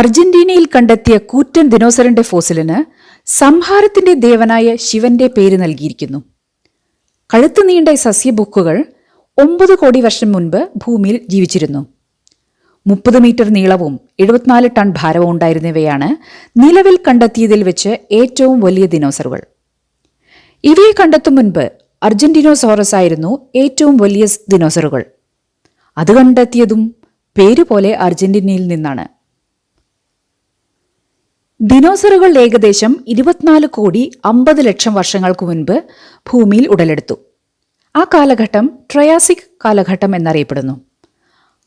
അർജന്റീനയിൽ കണ്ടെത്തിയ കൂറ്റൻ ദിനോസറിന്റെ ഫോസിലിന് സംഹാരത്തിന്റെ ദേവനായ ശിവന്റെ പേര് നൽകിയിരിക്കുന്നു. കഴുത്തു നീണ്ട സസ്യബുക്കുകൾ ഒമ്പത് കോടി വർഷം മുൻപ് ഭൂമിയിൽ ജീവിച്ചിരുന്നു. മുപ്പത് മീറ്റർ നീളവും എഴുപത്തിനാല് ടൺ ഭാരവും ഉണ്ടായിരുന്നവയാണ് നിലവിൽ കണ്ടെത്തിയതിൽ വെച്ച് ഏറ്റവും വലിയ ദിനോസറുകൾ. ഇവയെ കണ്ടെത്തും മുൻപ് അർജന്റീനോസോറസ് ആയിരുന്നു ഏറ്റവും വലിയ ദിനോസറുകൾ. അത് കണ്ടെത്തിയതും പേരുപോലെ അർജന്റീനയിൽ നിന്നാണ്. ദിനോസറുകൾ ഏകദേശം ഇരുപത്തിനാല് കോടി അമ്പത് ലക്ഷം വർഷങ്ങൾക്ക് മുൻപ് ഭൂമിയിൽ ഉടലെടുത്തു. ആ കാലഘട്ടം ട്രയാസിക് കാലഘട്ടം എന്നറിയപ്പെടുന്നു.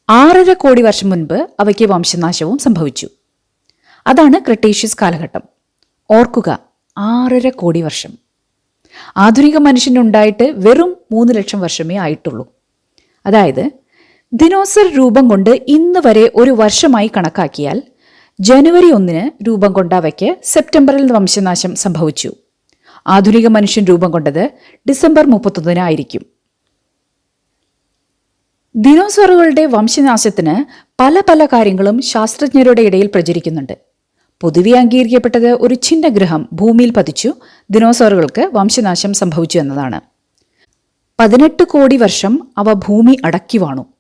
ആറര കോടി വർഷം മുൻപ് അവയ്ക്ക് വംശനാശവും സംഭവിച്ചു. അതാണ് ക്രിട്ടേഷ്യസ് കാലഘട്ടം. ഓർക്കുക ആറര കോടി വർഷം. ആധുനിക മനുഷ്യനുണ്ടായിട്ട് വെറും മൂന്ന് ലക്ഷം വർഷമേ ആയിട്ടുള്ളൂ. അതായത് ദിനോസർ രൂപം കൊണ്ട് ഇന്ന് വരെ ഒരു വർഷമായി കണക്കാക്കിയാൽ ജനുവരി ഒന്നിന് രൂപം കൊണ്ട അവയ്ക്ക് സെപ്റ്റംബറിൽ വംശനാശം സംഭവിച്ചു. ആധുനിക മനുഷ്യൻ രൂപം കൊണ്ടത് ഡിസംബർ മുപ്പത്തൊന്നിനായിരിക്കും ദിനോസറുകളുടെ വംശനാശത്തിന് പല പല കാര്യങ്ങളും ശാസ്ത്രജ്ഞരുടെ ഇടയിൽ പ്രചരിക്കുന്നുണ്ട്. പൊതുവെ അംഗീകരിക്കപ്പെട്ടത് ഒരു ഛിന്നഗ്രഹം ഭൂമിയിൽ പതിച്ചു ദിനോസറുകൾക്ക് വംശനാശം സംഭവിച്ചു എന്നതാണ്. പതിനെട്ട് കോടി വർഷം അവ ഭൂമി അടക്കി വാണു.